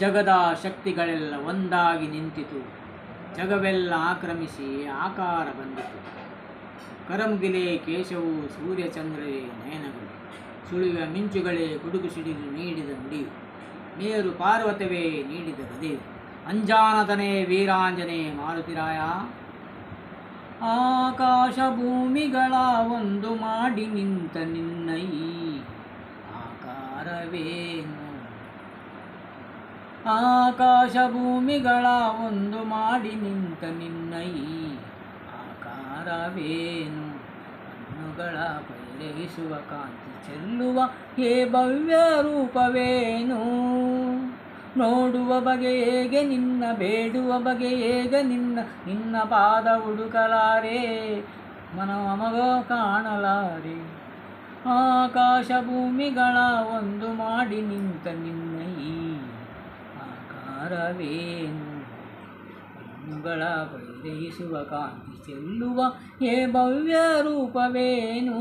ಜಗದ ಶಕ್ತಿಗಳೆಲ್ಲ ಒಂದಾಗಿ ನಿಂತಿತು. ಜಗವೆಲ್ಲ ಆಕ್ರಮಿಸಿ ಆಕಾರ ಬಂದಿತು. ಕರಮುಗಿಲೆ ಕೇಶವು ಸೂರ್ಯಚಂದ್ರರೇ ನಯನಗಳು. ಸುಳಿಯುವ ಮಿಂಚುಗಳೇ ಗುಡುಗು ಸಿಡಿದು ನೀಡಿದ ನುಡಿಯು ಮೇರು ಪಾರ್ವತವೇ ನೀಡಿದ ಗದೆಯು ಅಂಜಾನತನೇ, ವೀರಾಂಜನೇ ಮಾರುತಿರಾಯ ಆಕಾಶ ಭೂಮಿಗಳ ಒಂದು ಮಾಡಿ ನಿಂತ ನಿನ್ನೈ. ಆಕಾರವೇ ಆಕಾಶ ಭೂಮಿಗಳ ಒಂದು ಮಾಡಿ ನಿಂತ ನಿನ್ನ. ಈ ಆಕಾರವೇನು? ಕಣ್ಣುಗಳ ಬಯಲಿಸುವ ಕಾಂತಿ ಚೆಲ್ಲುವ ಹೇ ಭವ್ಯ ರೂಪವೇನು? ನೋಡುವ ಬಗೆ ಹೇಗೆ ನಿನ್ನ, ಬೇಡುವ ಬಗೆ ಹೇಗೆ ನಿನ್ನ ನಿನ್ನ ಪಾದ ಹುಡುಕಲಾರೆ? ಮನವ ಮಗ ಕಾಣಲಾರೆ. ಆಕಾಶ ಭೂಮಿಗಳ ಒಂದು ಮಾಡಿ ನಿಂತ ನಿನ್ನ. ಕಣ್ಣುಗಳ ಬಯಲಿಸುವ ಕಾಂತಿ ಚೆಲ್ಲುವ ಹೇ ಭವ್ಯ ರೂಪವೇನು?